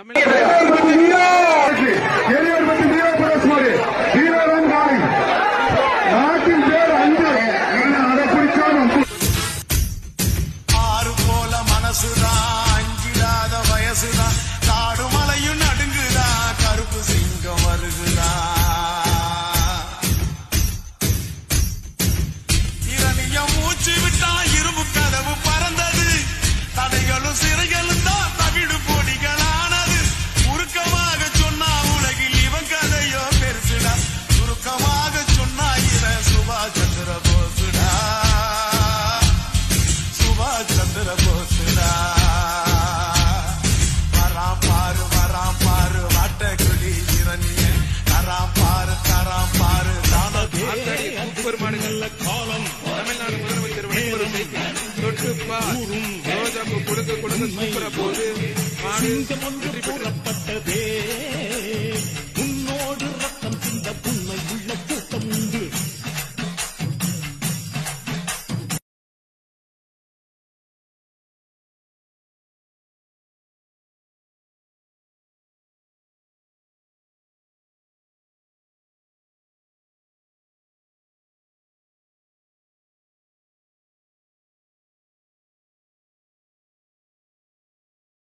Dame la... பெருமாடுகள் காலம். தமிழ்நாடு முதலமைச்சர் வழிமுறை தொட்டுப்பா. ஊரும் ரோஜாப்பு கொடுக்க கொடுக்க சூப்பர போது மாடு வெற்றி பெறப்பட்டதே